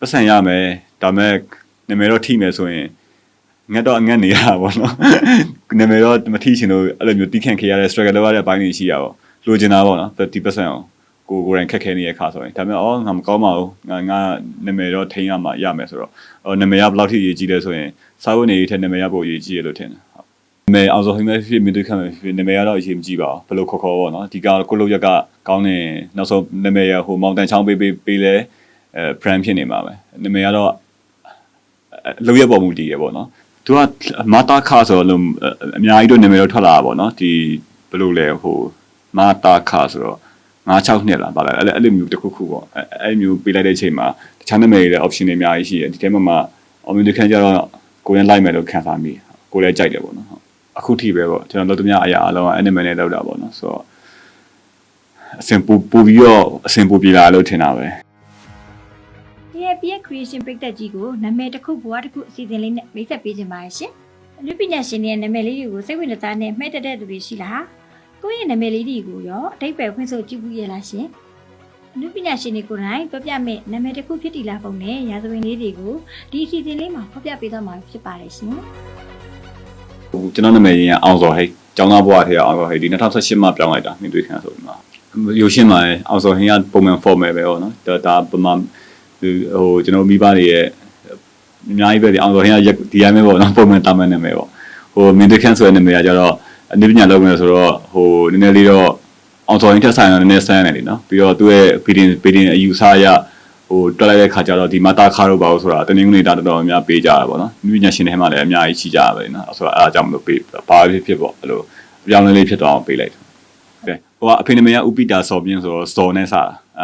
ပတ်စံရမယ်ဒါမဲ့နာမည်တော့ထိမယ်ဆိုရင်ငတ်တော့အငတ်နေရတာပေါ့နော်နာမည်တော့မထိချင်လို့အဲ့လိုမျိုးတီးခန့်ခဲ့ရတဲ့ struggle လုပ်ရတဲ့အပိုင်းတွေရှိရပါလိုချင်တာပေါ့နော်30%အောင်ကိုကိုယ်တိုင်ခက်ခဲနေတဲ့ခါဆိုရင်ဒါပေမဲ့အော်ငါမကောင်းပါဘူးငါငါနာမည်တော့ထိန်းရမှာရမယ်ဆိုတော့အော်နာမည်ကဘယ်လောက်ထိအရေးကြီးလဲဆိုရင်စာဝတ်နေရေးထက်နာမည်ကပိုအရေးကြီးရလို့ထင်တယ်ဟုတ်နာမည်အောင်ဆိုဟိမဲ့ဖြစ်မြင်တွေ့ခံမယ်ဖြစ်နာမည်ကတော့အရေးမကြီးပါဘူးဘယ်လိုခေါ်ခေါ်ပေါ့နော်ဒီကကိုလုတ်ရက်ကကောင်းနေနောက်ဆုံးနာမည်ရဟိုမောင်တန်ချောင်းပေးပေးပေးလဲ အဲ brand ဖြစ်နေမှာပဲနာမည်ကတော့လောက်ရပေါ်မူတည်ရပေါ့နော်သူကမာတာခါဆိုလို့အများကြီးတော့နာမည်တော့ထွက်လာတာပေါ့နော်ဒီဘယ်လိုလဲဟိုမာတာခါဆိုတော့9-6နှစ်လားပါလာအဲ့အဲ့လိုမျိုးတစ်ခုခုပေါ့အဲ့အဲ့မျိုးပေးလိုက်တဲ့အချိန်မှာတခြားနာမည်တွေ option တွေအများကြီးရှိတယ်ဒီထဲမှာမှ American ကျတော့ကိုယ်နဲ့လိုက်မယ်လို့ခံစားမိကိုယ်လည်းကြိုက်တယ်ပေါ့နော်ဟုတ်အခုထိပဲပေါ့ကျွန်တော်တို့တမအရာအလုံး anime နဲ့လောက်တာပေါ့နော်ဆိုတော့အစင်ပူပူပြီးတော့အစင်ပူပြေလာလို့ထင်တာပဲ ဒီရဲ့ PX creation ပိတ်သက်ကြီးကိုနာမည်တစ်ခုဘဝတစ်ခုအစီအစဉ်လေးနဲ့မိတ်ဆက်ပေးခြင်းပါရှင်။အနုပညာရှင်တွေရဲ့နာမည်လေးတွေကိုစိတ်ဝင်စားနဲ့မှတ်တတ်တဲ့သူတွေရှိလား။ကိုယ့်ရဲ့နာမည်လေးတွေကိုရောအတိတ်ပဲဖွင့်ဆိုကြည့်ဘူးရဲ့လားရှင်။အနုပညာရှင်တွေကိုယ်တိုင်ပြောပြမဲ့နာမည်တစ်ခုဖြစ်တည်လာပုံနဲ့ရာဇဝင်လေးတွေကိုဒီအစီအစဉ်လေးမှာဖော်ပြပေးသွားမှာဖြစ်ပါတယ်ရှင်။ဟိုကျွန်တော်နာမည်ရင်းအောင်စော်ဟိတ်ကျောင်းသားဘဝထဲကအောင်စော်ဟိတ်ဒီ2018မှာပြောင်းလိုက်တာမြင်တွေ့ခံဆိုပြီးမှာရုပ်ရှင်မှာလည်းအောင်စော်ဟိတ်ကပုံမှန် format ပဲပေါ့နော်ဒါဒါပမာ ဟိုကျွန်တော်မိဘတွေရဲ့အများကြီးပဲဒီအောင်စော်ဟိတ်ကဒီအမဲပေါ့နော်ပုံမှန်တာမန်နာမည်ပေါ့ဟိုမြင်တွေ့ခံဆိုတဲ့နာမည်ကကြတော့အနည်းပညာလုပ်မယ်ဆိုတော့ဟိုနည်းနည်းလေးတော့အောင်စော်ဟိတ်ထက်ဆိုင်တော့နည်းနည်းဆန်းနေတယ်နော်ပြီးတော့သူ့ရဲ့ feeding feeding အယူဆရဟိုတွက်လိုက်တဲ့ခါကျတော့ဒီမတာခါတော့ပါလို့ဆိုတာတနင်္ဂနွေတာတော်တော်များပေးကြတာပေါ့နော်။မြညာရှင်တွေထဲမှာလည်းအများကြီးရှိကြတာပဲနော်။ဆိုတော့အားကြောင့်မလို့ပေးဘာဖြစ်ဖြစ်ပေါ့အဲ့လိုအပြောင်းလဲလေးဖြစ်သွားအောင်ပေးလိုက်တယ်။ကဲ ဟိုကအဖေနမေကဥပိတာစော်ပြင်းဆိုတော့စော်နဲ့စတာ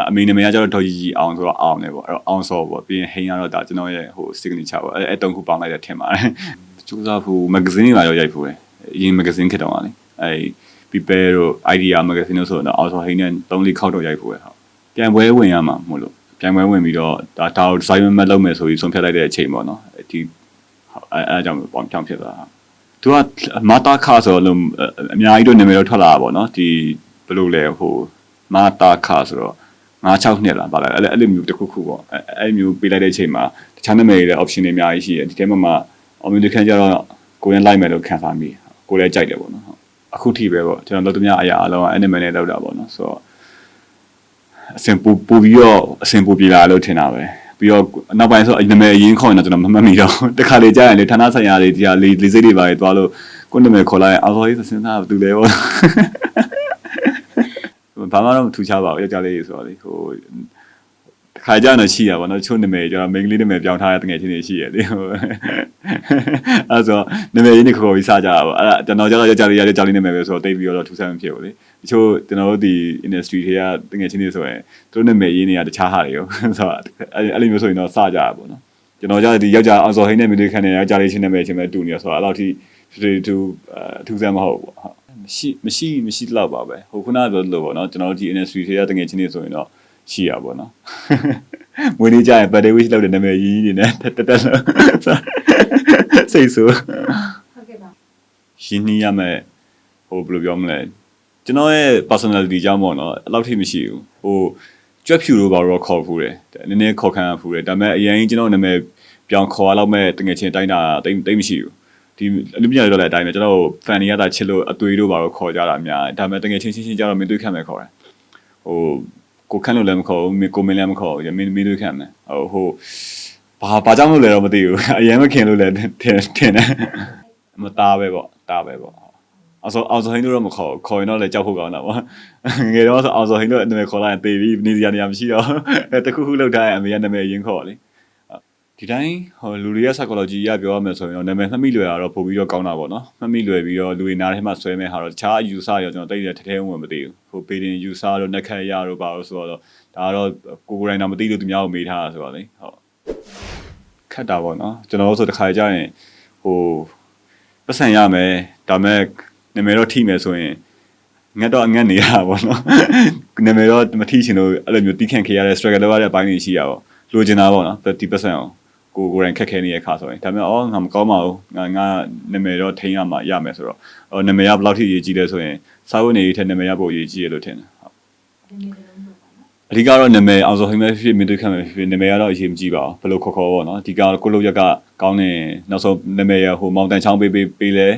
အမေနမေကကျတော့ဒေါ်ကြီးကြီးအောင်ဆိုတော့အောင်တယ်ပေါ့အဲ့တော့အောင်စော်ပေါ့ပြီးရင်ဟိန်းကတော့ဒါကျွန်တော်ရဲ့ဟို signature ပေါ့အဲ့အဲ့တုံးခုပေါင်းလိုက်တဲ့ထင်ပါတယ်။ကျူးစားဖို့ magazine တွေရောရိုက်ဖို့ပဲအရင် magazine ခက်တော့ပါလေ။အဲ့ people တို့ idea magazine တို့ဆိုတော့အောင်စော်ဟိန်းနဲ့3 4ခေါက်တော့ရိုက်ဖို့ပဲဟုတ်။ပြန်ပွဲဝင်ရမှာမို့လို့ပြိုင်ပွဲဝင်ပြီးတော့ဒါဒါကို design မလုပ်မယ်ဆိုပြီးဆုံးဖြတ်လိုက်တဲ့အချိန်ပေါ့နော်ဒီအဲအဲအကြောင်းပေါင်းပြောင်းဖြစ်သွားတာသူကမာတာခါဆိုလို့အများကြီးတော့နာမည်တော့ထွက်လာတာပေါ့နော်ဒီ ဘယ်လိုလဲဟိုမာတာခါဆိုတော့9-6နှစ်လားပါလာအဲ့အဲ့လိုမျိုးတစ်ခုခုပေါ့အဲအဲ့မျိုးပေးလိုက်တဲ့အချိန်မှာတခြားနာမည်တွေ option တွေအများကြီးရှိတယ်ဒီထဲမှာမှ American ကျတော့ကိုယ်နဲ့လိုက်မယ်လို့ခံစားမိကိုယ်လည်းကြိုက်တယ်ပေါ့နော်အခုထိပဲပေါ့ကျွန်တော်တို့တမအရာအလုံး anime နဲ့လောက်တာပေါ့နော်ဆိုတော့အစင်ပူပူပြီးတော့အစင်ပူပြေလာလို့ထင်တာပဲပြီးတော့နောက်ပိုင်းဆိုနာမည်အရင်ခေါ်ရင်တော့ကျွန်တော်မမှတ်မိတော့တခါလေကြားရင်လေဌာနဆိုင်ရာတွေဒီဟာလေးလေးစိတ်တွေပါလေသွားလို့ကိုနာမည်ခေါ်လိုက်ရင်အော်ဆိုရေးစဉ်းစားဘူးလေပေါ့ ဘာမှတော့မထူးခြားပါဘူးယောက်ျားလေးဆိုတော့လေဟိုတခါကြတော့ရှိရပါတော့ချို့နာမည်ကျတော့မိန်းကလေးနာမည်ပြောင်းထားတဲ့တငယ်ချင်းတွေရှိရတယ်ဟိုအဲဆိုနာမည်ရင်းနဲ့ခေါ်ပြီးစကြတာပေါ့အဲ့ဒါကျွန်တော်ကျတော့ယောက်ျားလေးရယောက်ျားလေးနာမည်ပဲဆိုတော့တိတ်ပြီးတော့ထူးဆန်းမဖြစ်ဘူးလေတချို့ကျွန်တော်တို့ဒီ industry တွေကတကယ်ချင်းနေဆိုရင်သူတို့နာမည်ရင်းတွေကတခြားဟာတွေရောဆိုတော့အဲ့အဲ့လိုမျိုးဆိုရင်တော့စကြတာပေါ့နော်ကျွန်တော်ကြဒီယောက်ျားအောင်စော်ဟိန်းနဲ့မိတွေခန့်နေယောက်ျားလေးချင်းနာမည်ချင်းပဲတူနေရဆိုတော့အဲ့လောက်ထိ တူတူအထူးဆန်းမဟုတ်ဘူးဟုတ်မရှိမရှိမရှိတော့ပါပဲဟိုခုနကပြောလို့ပေါ့နော်ကျွန်တော်တို့ဒီ industry တွေကတကယ်ချင်းနေဆိုရင်တော့ရှိရပါတော့မွေးနေ့ကျရင် birthday wish လုပ်တဲ့နာမည်ရင်းနေနဲ့တက်တက်စိတ်ဆိုးဟုတ်ကဲ့ပါရှင်းနှီးရမယ်ဟိုဘယ်လိုပြောမလဲကျွန်တော်ရဲ့ personality ကြောင့်ပေါ့နော်အဲ့လောက်ထိမရှိဘူးဟိုကြွက်ဖြူလို့ပါတော့ခေါ်ဖူးတယ်နည်းနည်းခေါ်ခံရဖူးတယ်ဒါပေမဲ့အရင်ကျွန်တော်နာမည်ပြောင်းခေါ်ရလောက်မဲ့တကယ်ချင်းတိုင်းတာတိတ်တိတ်မရှိဘူး ဒီအလူပညာတွေတော့လည်းအတိုင်းပဲကျွန်တော် fan တွေကသာချစ်လို့အသွေးတို့ပါတော့ခေါ်ကြတာအများဒါပေမဲ့တကယ်ချင်းချင်းချင်းကြတော့မင်းသွေးခံမယ်ခေါ်တယ်ဟိုကိုခန့်လို့လည်းမခေါ်ဘူးမင်းကိုမင်းလည်းမခေါ်ဘူးမင်းမင်းသွေးခံမယ်ဟိုဟိုဘာဘာကြောင့်လို့လဲတော့မသိဘူးအရင်မခင်လို့လည်းထင်ထင်တယ်မသားပဲပေါ့သားပဲပေါ့အောင်စောအောင်စောဟင်းတို့တော့မခေါ်ဘူးခေါ်ရင်တော့လည်းကြောက်ဖို့ကောင်းတာပေါ့ငယ်တော့ဆိုအောင်စောဟင်းတို့အနာမည်ခေါ်လိုက်ရင်တေးပြီးနေစရာနေရာမရှိတော့အဲတခုခုလောက်ထားရင်အမေကနာမည်ရင်းခေါ်လေ ဒီတိုင်းဟိုလူတွေရဲ့ psychology ရပြောရမယ်ဆိုရင်တော့နာမည်မှတ်မိလွယ်တာတော့ပို့ပြီးတော့ကောင်းတာပေါ့နော်မှတ်မိလွယ်ပြီးတော့လူတွေနားထဲမှာဆွဲမဲ့ဟာတော့တခြား user ရောကျွန်တော်တိတ်တယ်ထဲထဲဝင်မသိဘူးဟို paying user တို့ net ခက်ရတို့ပါလို့ဆိုတော့ဒါကတော့ကိုကိုယ်တိုင်တော့မသိလို့သူများကိုမေးထားတာဆိုတော့လေဟုတ်ခက်တာပေါ့နော်ကျွန်တော်တို့ဆိုတစ်ခါကြာရင်ဟိုပတ်စံရမယ်ဒါမဲ့နာမည်တော့ထိမယ်ဆိုရင်ငတ်တော့အငတ်နေရတာပေါ့နော်နာမည်တော့မထိချင်လို့အဲ့လိုမျိုးတီးခန့်ခဲ့ရတဲ့ struggle လုပ်ရတဲ့အပိုင်းတွေရှိရပါလိုချင်တာပေါ့နော်30%အောင် ကိုကိုယ်တိုင်ခက်ခဲနေတဲ့ခါဆိုရင်ဒါပေမဲ့အော်ငါမကောင်းပါဘူးငါငါနာမည်တော့ထိန်းရမှာရမယ်ဆိုတော့အော်နာမည်ကဘယ်လောက်ထိအရေးကြီးလဲဆိုရင်စာဝတ်နေရေးထက်နာမည်ကပိုအရေးကြီးရလို့ထင်တယ်ဟုတ်အဓိကတော့နာမည်အောင်စောဟိမဲဖြစ်မင်းတို့ခံမယ်ဖြစ်နာမည်ကတော့အရေးမကြီးပါဘူးဘယ်လိုခေါ်ခေါ်ပေါ့နော်အဓိကတော့ကိုလို့ရက်ကကောင်းနေနောက်ဆုံးနာမည်ရဟိုမောင်တန်ချောင်းပေးပေးပေးလဲ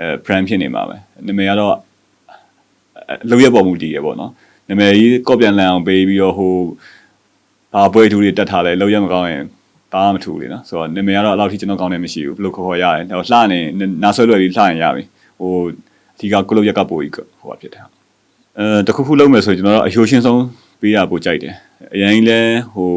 အဲ brand ဖြစ်နေမှာပဲနာမည်ကတော့လုံရပေါ်မူတည်ရပေါ့နော်နာမည်ကြီးကော့ပြန်လန်အောင်ပေးပြီးတော့ဟိုဘာပွဲထူးတွေတက်ထားလဲလုံရမကောင်းရင် ဘာမှမထူလေနော်ဆိုတော့နာမည်ကတော့အဲ့လောက်ထိကျွန်တော်ကောင်းနေမရှိဘူးဘယ်လိုခေါ်ခေါ်ရတယ်ဟိုလှနေနာဆွဲလွယ်ပြီးလှရင်ရပြီဟိုအဓိကကိုလို့ရက်ကပို့ကြီးဟိုဖြစ်တယ်အဲတခုခုလုံးမယ်ဆိုရင်ကျွန်တော်တို့အယိုရှင်းဆုံးပေးရပို့ကြိုက်တယ်အရင်လဲဟို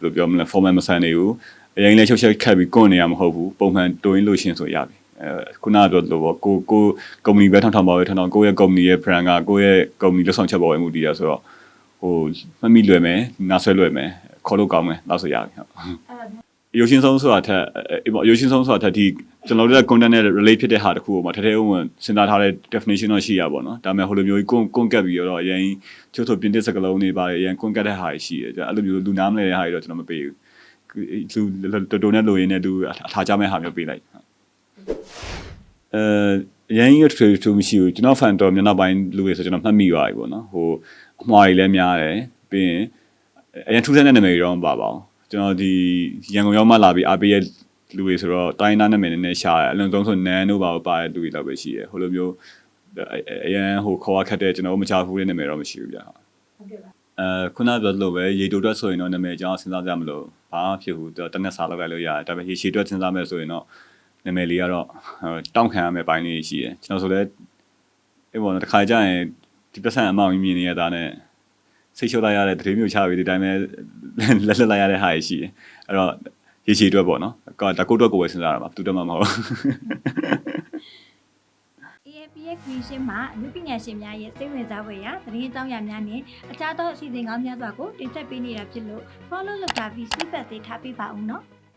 ဘယ်လိုပြောမလဲ format မဆန်နေဘူးအရင်လဲချုပ်ချက်ခတ်ပြီးကွန့်နေရမဟုတ်ဘူးပုံမှန်တိုးရင်းလို့ရှင်းဆိုရပြီအဲခုနကပြောလို့ပေါ့ကိုကိုကုမ္ပဏီပဲထောင်ထောင်ပါပဲထောင်ထောင်ကိုယ့်ရဲ့ကုမ္ပဏီရဲ့ brand ကကိုယ့်ရဲ့ကုမ္ပဏီလက်ဆောင်ချက်ပေါ်ပဲမှုတည်ရဆိုတော့ဟိုမမိလွယ်မယ်နားဆွဲလွယ်မယ် ခေါ်လို့ကောင်းမယ်လောက်ဆိုရပြီဟုတ်ရုပ်ရှင်ဆုံးဆိုတာထက်အေးပေါ့ရုပ်ရှင်ဆုံးဆိုတာထက်ဒီကျွန်တော်တို့က content နဲ့ relate ဖြစ်တဲ့ဟာတစ်ခုကိုမှထဲထဲဝင်စဉ်းစားထားတဲ့ definition တော့ရှိရပါတော့။ဒါပေမဲ့ဟိုလိုမျိုးကြီးကွန်ကွန်ကတ်ပြီးတော့အရင်ချို့ချို့ပြင်တစ်စကလုံးတွေပါတယ်အရင်ကွန်ကတ်တဲ့ဟာရှိတယ်။အဲ့လိုမျိုးလူနားမလဲတဲ့ဟာတွေတော့ကျွန်တော်မပေးဘူး။လူတော်တော်နဲ့လိုရင်းနဲ့သူအထားကြမဲ့ဟာမျိုးပေးလိုက်။အဲအရင်ရထရထမရှိဘူးကျွန်တော် fan တော်မျက်နှာပိုင်းလူတွေဆိုကျွန်တော်မှတ်မိသွားပြီပေါ့နော်။ဟိုအမှားကြီးလည်းများတယ်ပြီးရင် အရင်ထူးဆန်းတဲ့နာမည်တွေတော့မပါပါဘူး။ကျွန်တော်ဒီရန်ကုန်ရောက်မှလာပြီးအားပေးရဲ့လူတွေဆိုတော့တိုင်းသားနာမည်နည်းနည်းရှာတယ်အလုံးစုံဆိုနန်းတို့ပါပါတဲ့လူတွေတော့ပဲရှိတယ်ဟိုလိုမျိုးအရင်ဟိုခေါ်ရခက်တဲ့ကျွန်တော်မချဘူးတဲ့နာမည်တော့မရှိဘူးဗျာဟုတ်ကဲ့ပါအဲခုနပြောလို့ပဲရေတိုတွက်ဆိုရင်တော့နာမည်ကြောင်းစဉ်းစားကြမလို့ဘာမှဖြစ်ဘူးတနက်စာလောက်လိုက်လို့ရတယ်ဒါပေမဲ့ရေရှည်တွက်စဉ်းစားမယ်ဆိုရင်တော့နာမည်လေးကတော့တောင်းခံရမယ့်ပိုင်းလေးရှိတယ်ကျွန်တော်ဆိုလဲအေးပေါ့နော်တစ်ခါကြရင်ဒီပတ်စံအမောင်ကြီးမြင်နေရတာနဲ့ စိတ်ချလိုက်ရတဲ့တတိမျိုးချပြီးဒီတိုင်းပဲလက်လက်လိုက်ရတဲ့ဟာရှိတယ်အဲ့တော့ရေရှည်တွက်ပေါ့နော်ဒါကိုတွက်ကိုပဲစဉ်းစားရမှာသူတွက်မှာမဟုတ် AFPX Creation မှာအမှုပညာရှင်များရဲ့စိတ်ဝင်စားဖွယ်ရာသတင်းအကြောင်းအရာများနဲ့အခြားသောအစီအစဉ်ကောင်းများစွာကိုတင်ဆက်ပေးနေတာဖြစ်လို့ follow လုပ်တာပြီး feedback တွေထားပေးပါဦးနော်။